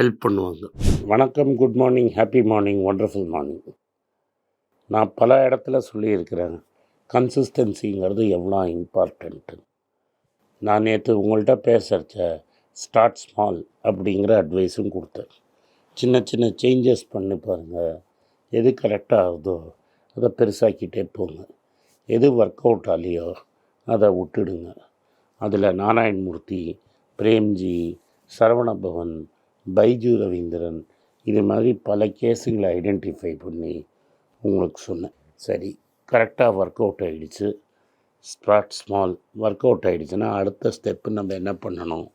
Help பண்ணுவாங்க. வணக்கம் good morning happy morning wonderful morning நான் பல இடத்துல சொல்லியிருக்கிறேன். கன்சிஸ்டன்சிங்கிறது எவ்வளோ இம்பார்ட்டண்ட்டு நான் நேற்று உங்கள்கிட்ட பேசுகிறச்ச ஸ்டார்ட் ஸ்மால் அப்படிங்கிற அட்வைஸும் கொடுத்தேன். சின்ன சின்ன சேஞ்சஸ் பண்ணி பாருங்கள் எது கரெக்டாக ஆகுதோ அதை பெருசாக்கிட்டே போங்க. எது ஒர்க் அவுட் ஆலையோ அதை விட்டுடுங்க. அதில் நாராயணமூர்த்தி பிரேம்ஜி சரவணபவன் பைஜு ரவீந்திரன் இது மாதிரி பல கேஸுங்களை ஐடென்டிஃபை பண்ணி உங்களுக்கு சொன்னேன். சரி கரெக்டாக ஒர்க் அவுட் ஆகிடுச்சு ஸ்டார்ட் ஸ்மால் ஒர்க் அவுட் ஆகிடுச்சுன்னா அடுத்த ஸ்டெப்பு நம்ம என்ன பண்ணணும்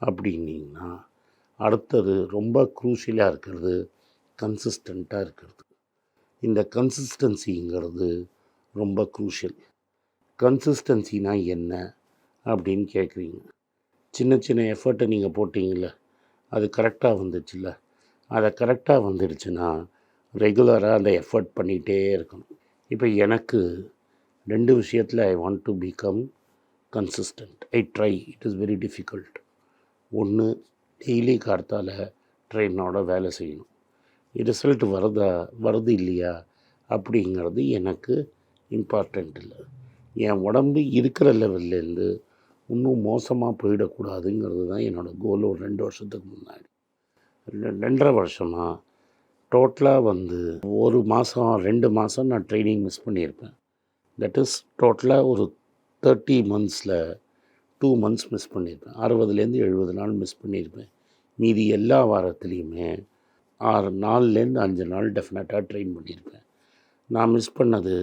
அப்படின்னீங்கன்னா அடுத்தது ரொம்ப க்ரூஷியலாக இருக்கிறது கன்சிஸ்டண்ட்டாக இருக்கிறது. இந்த கன்சிஸ்டன்சிங்கிறது ரொம்ப க்ரூஷியல் கன்சிஸ்டன்சினா என்ன அப்படின்னு கேட்குறீங்க சின்ன சின்ன எஃபர்ட்டை நீங்கள் போட்டிங்களே அது கரெக்டாக வந்துச்சுல்ல. அதை கரெக்டாக வந்துடுச்சுன்னா ரெகுலராக அந்த எஃபர்ட் பண்ணிகிட்டே இருக்கணும். இப்போ எனக்கு ரெண்டு விஷயத்தில் I want to become consistent I try it is very difficult ஒன்று டெய்லி கார்த்தால் ட்ரெயினோட வேலை செய்யணும். ரிசல்ட் வருதா வருது இல்லையா அப்படிங்கிறது எனக்கு இம்பார்ட்டண்ட் இல்லை. என் உடம்பு இருக்கிற லெவல்லேருந்து இன்னும் மோசமாக போயிடக்கூடாதுங்கிறது தான் என்னோடய கோல் ஒரு ரெண்டு வருஷத்துக்கு முன்னாடி. ரெண்டரை வருஷமாக டோட்டலாக வந்து ஒரு மாதம் ரெண்டு மாதம் நான் ட்ரைனிங் மிஸ் பண்ணியிருப்பேன். தட் இஸ் டோட்டலாக ஒரு தேர்ட்டி மந்த்ஸில் டூ மந்த்ஸ் மிஸ் பண்ணியிருப்பேன். அறுபதுலேருந்து எழுபது நாள் மிஸ் பண்ணியிருப்பேன். மீதி எல்லா வாரத்துலேயுமே ஆறு நாள்லேருந்து அஞ்சு நாள் டெஃபினட்டாக ட்ரெயின் பண்ணியிருப்பேன். நான் மிஸ் பண்ணது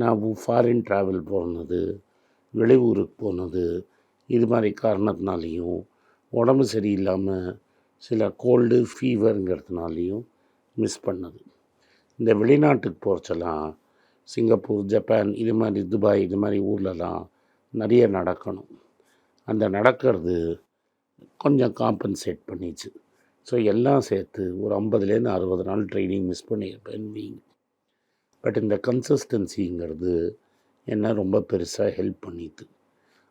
நான் ஃபாரின் ட்ராவல் போனது வெளியூருக்கு போனது இது மாதிரி காரணத்தினாலேயும் உடம்பு சரியில்லாமல் சில கோல்டு ஃபீவருங்கிறதுனாலையும் மிஸ் பண்ணது. இந்த வெளிநாட்டுக்கு போகிறச்செல்லாம் சிங்கப்பூர் ஜப்பான் இது மாதிரி துபாய் இது மாதிரி ஊர்லலாம் நிறைய நடக்கணும். அந்த நடக்கிறது கொஞ்சம் காம்பன்சேட் பண்ணிச்சு. ஸோ எல்லாம் சேர்த்து ஒரு ஐம்பதுலேருந்து அறுபது நாள் ட்ரைனிங் மிஸ் பண்ணியிருப்பேன் பட் இந்த கன்சிஸ்டன்சிங்கிறது என்ன ரொம்ப பெருசாக ஹெல்ப் பண்ணிது.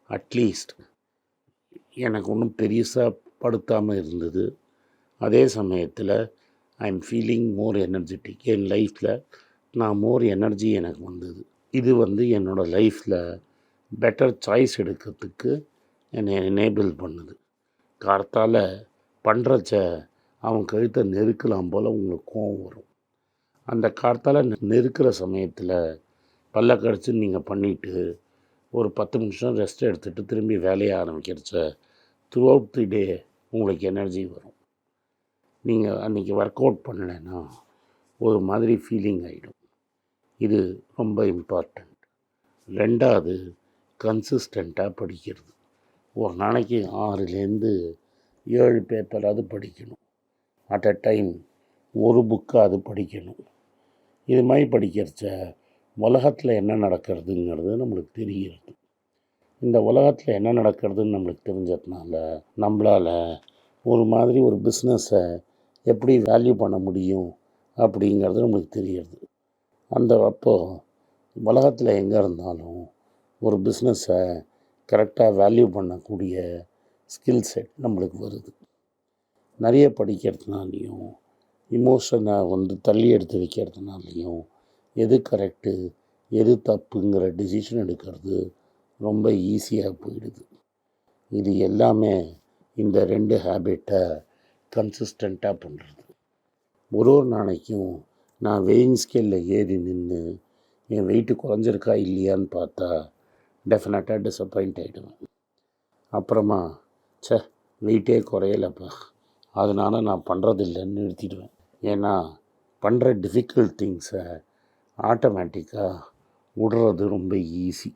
அட்லீஸ்ட் எனக்கு ஒன்றும் பெருசாக படுத்தாமல் இருந்தது. அதே சமயத்தில் I am feeling more energetic என் லைஃப்பில் நான் மோர் எனர்ஜி எனக்கு வந்தது. இது வந்து என்னோடய லைஃப்பில் பெட்டர் சாய்ஸ் எடுக்கிறதுக்கு என்னை எனேபிள் பண்ணுது. கார்த்தால பண்ணுறச்ச அவன் கழுத்தை நெருக்கலாம் போல் உங்களுக்கு கோவம் வரும். அந்த கார்த்தால நெ- நெருக்கிற சமயத்தில் பல்லக்கடிச்சு நீங்கள் பண்ணிவிட்டு ஒரு பத்து நிமிஷம் ரெஸ்ட் எடுத்துகிட்டு திரும்பி வேலையை ஆரம்பிக்கிறச்ச த்ரூ அவுட் தி டே உங்களுக்கு எனர்ஜி வரும். நீங்கள் அன்றைக்கி ஒர்க் அவுட் பண்ணலைன்னா ஒரு மாதிரி ஃபீலிங் ஆகிடும் இது ரொம்ப இம்பார்ட்டண்ட் ரெண்டாவது கன்சிஸ்டண்ட்டாக படிக்கிறது. ஒரு நாளைக்கு ஆறுலேருந்து ஏழு பேப்பராவது படிக்கணும். அட் அ டைம் ஒரு புக்காவது படிக்கணும். இது மாதிரி படிக்கிறச்ச உலகத்தில் என்ன நடக்கிறதுங்கிறது நம்மளுக்கு தெரிகிறது. இந்த உலகத்தில் என்ன நடக்கிறதுன்னு நம்மளுக்கு தெரிஞ்சதுனால நம்மளால் ஒரு மாதிரி ஒரு பிஸ்னஸை எப்படி வேல்யூ பண்ண முடியும் அப்படிங்கிறது நம்மளுக்கு தெரிகிறது. அந்த அப்போ உலகத்தில் எங்கே இருந்தாலும் ஒரு பிஸ்னஸை கரெக்டாக வேல்யூ பண்ணக்கூடிய ஸ்கில் செட் நம்மளுக்கு வருது. நிறைய படிக்கிறதுனாலையும் இமோஷனை வந்து தள்ளி எடுத்து வைக்கிறதுனாலையும் எது கரெக்டு எது தப்புங்கிற டிசிஷன் எடுக்கிறது ரொம்ப ஈஸியாக போயிடுது. இது எல்லாமே இந்த ரெண்டு ஹேபிட்டை கன்சிஸ்டண்ட்டாக பண்ணுறது ஒரு ஒரு நாளைக்கும் நான் வெயிங் ஸ்கேலில் ஏறி நின்று என் வெயிட்டு குறைஞ்சிருக்கா இல்லையான்னு பார்த்தா டெஃபினட்டாக டிசப்பாயிண்ட் ஆகிடுவேன் அப்புறமா சே வெயிட்டே குறையலப்பா. அதனால் நான் பண்ணுறதில்லைன்னு நிறுத்திடுவேன். ஏன்னா பண்ணுற டிஃபிகல்ட் திங்ஸை ஆட்டோமேட்டிக்காக விடுறது ரொம்ப ஈஸி.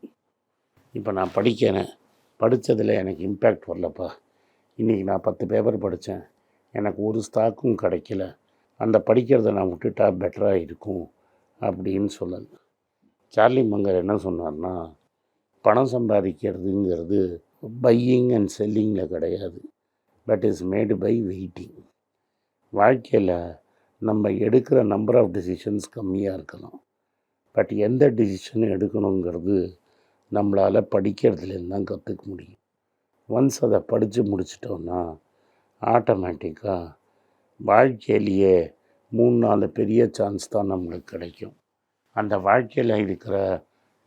இப்போ நான் படிக்கிறேன் படித்ததில் எனக்கு இம்பேக்ட் வரலப்பா. இன்றைக்கி நான் பத்து பேப்பர் படித்தேன் எனக்கு ஒரு ஸ்டாக்கும் கிடைக்கல. அந்த படிக்கிறத நான் விட்டுட்டா பெட்டராக இருக்கும் அப்படின்னு சொல்லலை. சார்லி மங்கர் என்ன சொன்னார்னா பணம் சம்பாதிக்கிறதுங்கிறது பையிங் அண்ட் செல்லிங்கில் கிடையாது. But is made by waiting வாழ்க்கையில் நம்ம எடுக்கிற நம்பர் ஆஃப் டெசிஷன்ஸ் கம்மியாக இருக்கலாம். பட் எந்த டிசிஷன் எடுக்கணுங்கிறது நம்மளால் படிக்கிறதுலேருந்து தான் கற்றுக்க முடியும். ஒன்ஸ் அதை படித்து முடிச்சிட்டோன்னா ஆட்டோமேட்டிக்காக வாழ்க்கையிலேயே மூணு நாலு பெரிய சான்ஸ் தான் நம்மளுக்கு கிடைக்கும். அந்த வாழ்க்கையில் இருக்கிற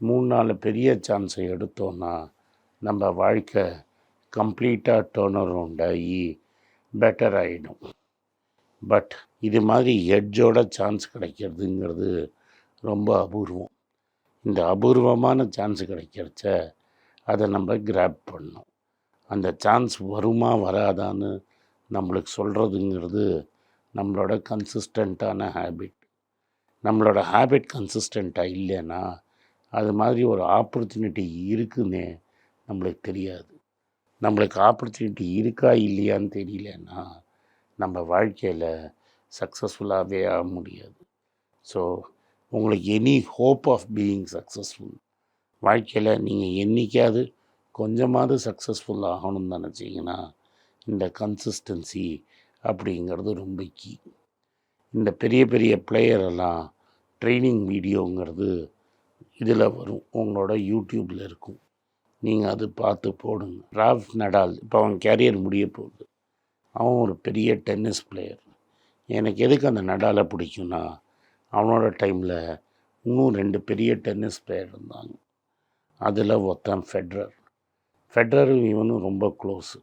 மூணு நாலு பெரிய சான்ஸை எடுத்தோன்னா நம்ம வாழ்க்கை கம்ப்ளீட்டாக டேர்ன் அரவுண்ட் ஆகி பெட்டர் ஆகிடும் பட் இது மாதிரி எட்ஜோட சான்ஸ் கிடைக்கிறதுங்கிறது ரொம்ப அபூர்வம். இந்த அபூர்வமான சான்ஸ் கிடைக்கிறச்ச அதை நம்ம கிராப் பண்ணும் அந்த சான்ஸ் வருமா வராதான்னு நம்மளுக்கு சொல்கிறதுங்கிறது நம்மளோட கன்சிஸ்டண்ட்டான ஹேபிட் நம்மளோட ஹேபிட் கன்சிஸ்டண்ட்டாக இல்லைன்னா அது மாதிரி ஒரு ஆப்பர்ச்சுனிட்டி இருக்குன்னே நம்மளுக்கு தெரியாது. நம்மளுக்கு ஆப்பர்ச்சுனிட்டி இருக்கா இல்லையான்னு தெரியலன்னா நம்ம வாழ்க்கையில் சக்ஸஸ்ஃபுல்லாகவே ஆக முடியாது. ஸோ உங்களுக்கு any hope of being successful வாழ்க்கையில் நீங்கள் என்றைக்காவது கொஞ்சமாவது சக்ஸஸ்ஃபுல் ஆகணும்னு நினச்சிங்கன்னா இந்த கன்சிஸ்டன்சி அப்படிங்கிறது ரொம்ப கீ இந்த பெரிய பெரிய பிளேயர் எல்லாம் ட்ரைனிங் வீடியோங்கிறது இதில் வரும். உங்களோட யூடியூப்பில் இருக்கும். நீங்கள் அது பார்த்து போடுங்க. ராஃப் நடால் இப்போ அவன் கேரியர் முடிய போகுது. அவன் ஒரு பெரிய டென்னிஸ் பிளேயர் எனக்கு எதுக்கு அந்த நடாலை பிடிக்கும்னா அவனோட டைமில் இன்னும் ரெண்டு பெரிய டென்னிஸ் பிளேயர் இருந்தாங்க. அதில் ஒருத்தன் ஃபெட்ரர் ஃபெட்ரரும் இவனும் ரொம்ப க்ளோஸு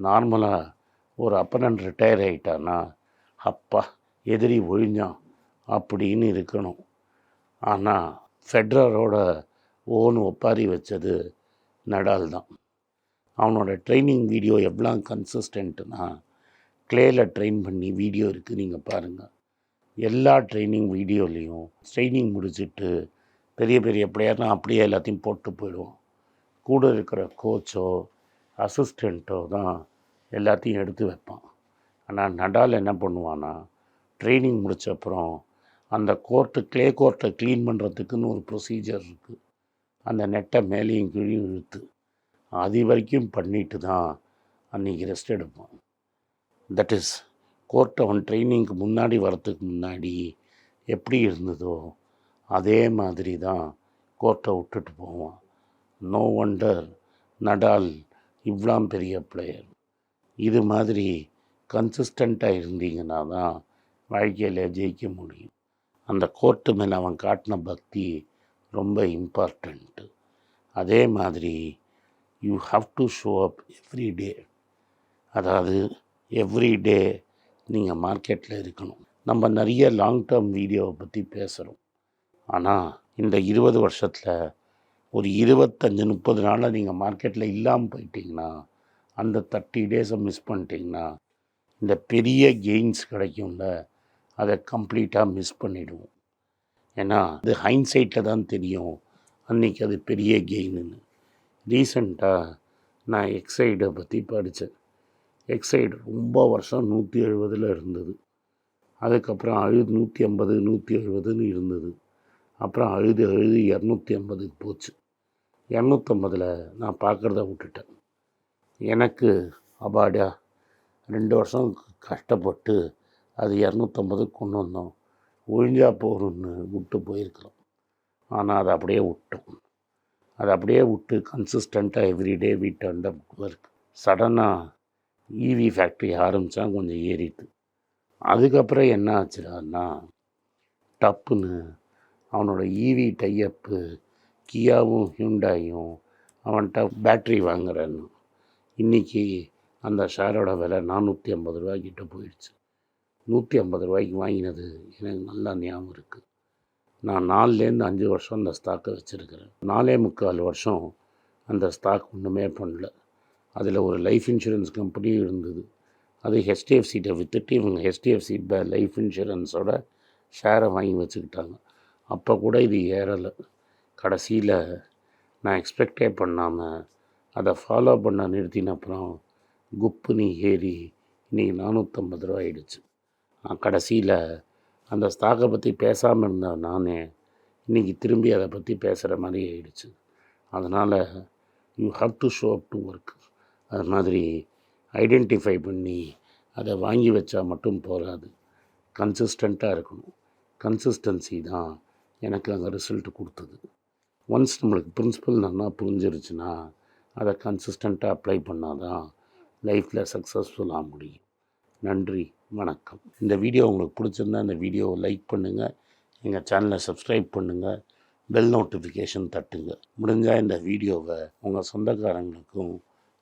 நார்மலாக ஒரு அப்பனன் ரிட்டையர் ஆகிட்டான்னா அப்பா எதிரி ஒழிஞ்சான் அப்படின்னு இருக்கணும். ஆனால் ஃபெட்ரரோட ஓன் ஒப்பாரி வச்சது நடால் தான். அவனோட ட்ரைனிங் வீடியோ எவ்வளோ கன்சிஸ்டண்ட்டுனா க்ளேயில் ட்ரெயின் பண்ணி வீடியோ இருக்குது நீங்கள் பாருங்கள் எல்லா ட்ரைனிங் வீடியோலேயும் ட்ரைனிங் முடிச்சுட்டு பெரிய பெரிய பிளேயர்னால் அப்படியே எல்லாத்தையும் போட்டு போயிடுவோம். கூட இருக்கிற கோச்சோ அசிஸ்டண்ட்டோ தான் எல்லாத்தையும் எடுத்து வைப்பான். ஆனால் நடால் என்ன பண்ணுவான்னா ட்ரைனிங் முடித்த அப்புறம் அந்த கோர்ட்டு க்ளே கோர்ட்டை க்ளீன் பண்ணுறதுக்குன்னு ஒரு ப்ரொசீஜர் இருக்குது அந்த நெட்டை மேலேயும் கீழையும் இழுத்து அது வரைக்கும் பண்ணிட்டு தான் அன்றைக்கி ரெஸ்ட் எடுப்பான். தட் இஸ் கோர்ட் அவன் ட்ரைனிங்க்கு முன்னாடி வரத்துக்கு முன்னாடி எப்படி இருந்ததோ அதே மாதிரி தான் கோர்ட்டை விட்டுட்டு போவான். நோ ஒண்டர் நடால் இவ்வளோ பெரிய பிளேயர் இது மாதிரி கன்சிஸ்டண்ட்டாக இருந்தீங்கன்னா தான் வாழ்க்கையில் ஜெயிக்க முடியும். அந்த கோர்ட்டு மேலே அவன் காட்டின பக்தி ரொம்ப இம்பார்ட்டண்ட்டு அதே மாதிரி you have to show up every day அதாவது எவ்ரி டே நீங்கள் மார்க்கெட்டில் இருக்கணும். நம்ம நிறைய லாங் டேர்ம் வீடியோவை பற்றி பேசுகிறோம் ஆனால் இந்த இருபது வருஷத்தில் ஒரு இருபத்தஞ்சி முப்பது நாளில் நீங்கள் மார்க்கெட்டில் இல்லாமல் போயிட்டீங்கன்னா அந்த தேர்ட்டி டேஸை மிஸ் பண்ணிட்டீங்கன்னா இந்த பெரிய கெயின்ஸ் கிடைக்கும்ல அதை கம்ப்ளீட்டாக மிஸ் பண்ணிவிடுவோம் ஏன்னா அது ஹைன்சைட்டில் தான் தெரியும் அன்றைக்கி அது பெரிய கெயின்னு ரீசண்டாக நான் எக்ஸைடை பற்றி படித்தேன் எக்ஸைடு ரொம்ப வருஷம் நூற்றி எழுபதில் இருந்தது. அதுக்கப்புறம் அழுது நூற்றி ஐம்பது நூற்றி எழுபதுன்னு இருந்தது. அப்புறம் அழுது அழுது இரநூத்தி ஐம்பதுக்கு போச்சு. இரநூத்தம்பதில் நான் பார்க்குறத விட்டுட்டேன். எனக்கு அபாடா ரெண்டு வருஷம் கஷ்டப்பட்டு அது இரநூத்தம்பதுக்கு கொண்டு வந்தோம். ஒழிஞ்சா போகணும்னு விட்டு போயிருக்கிறோம். ஆனால் அதை அப்படியே விட்டோம். அதை அப்படியே விட்டு கன்சிஸ்டண்ட்டாக எவ்ரிடே வீட்டை அண்ட் ஒர்க் சடனாக ஈவி ஃபேக்ட்ரி ஆரம்பித்தான் கொஞ்சம் ஏறிட்டு. அதுக்கப்புறம் என்ன ஆச்சுடான்னா டப்புன்னு அவனோட ஈவி டையப்பு கியாவும் ஹியூண்டாயும் அவன்கிட்ட பேட்ரி வாங்குறேன்னு. இன்றைக்கி அந்த ஷேரோட விலை நானூற்றி ஐம்பது ரூபாய்க்கிட்ட போயிடுச்சு. நூற்றி ஐம்பது ரூபாய்க்கு வாங்கினது எனக்கு நல்லா ஞாபகம் இருக்குது நான் நாலுலேருந்து அஞ்சு வருஷம் அந்த ஸ்டாக்கை வச்சுருக்கிறேன். நாலே முக்கால் வருஷம் அந்த ஸ்டாக் ஒன்றுமே பண்ணல. அதில் ஒரு லைஃப் இன்சூரன்ஸ் கம்பெனியும் இருந்தது. அது ஹெச்டிஎஃப்சிட்ட விற்றுட்டு இவங்க ஹெச்டிஎஃப்சி ப லைஃப் இன்சூரன்ஸோட ஷேரை வாங்கி வச்சுக்கிட்டாங்க. அப்போ கூட இது ஏறலை. கடைசியில் நான் எக்ஸ்பெக்டே பண்ணாமல் அதை ஃபாலோ பண்ண நிறுத்தின அப்புறம் குப்புனி ஏறி இன்றைக்கி நானூற்றம்பது ரூபா ஆயிடுச்சு. கடைசியில் அந்த ஸ்டாக்கை பற்றி பேசாமல் இருந்த நானே இன்றைக்கி திரும்பி அதை பற்றி பேசுகிற மாதிரி ஆயிடுச்சு. அதனால் you have to show up to work அது மாதிரி ஐடென்டிஃபை பண்ணி அதை வாங்கி வச்சா மட்டும் போகாது. கன்சிஸ்டண்ட்டாக இருக்கணும். கன்சிஸ்டன்சி தான் எனக்கு அந்த ரிசல்ட் கொடுத்தது. ஒன்ஸ் நம்மளுக்கு பிரின்சிபல் நல்லா புரிஞ்சிருச்சுன்னா அதை கன்சிஸ்டண்ட்டாக அப்ளை பண்ணால் தான் லைஃப்பில் சக்ஸஸ்ஃபுல்லாக முடியும். நன்றி வணக்கம். இந்த வீடியோ உங்களுக்கு பிடிச்சிருந்தா இந்த வீடியோவை லைக் பண்ணுங்கள் எங்கள் சேனலை சப்ஸ்கிரைப் பண்ணுங்கள் பெல் நோட்டிஃபிகேஷன் தட்டுங்க. முடிஞ்சால் இந்த வீடியோவை உங்கள் சொந்தக்காரங்களுக்கும்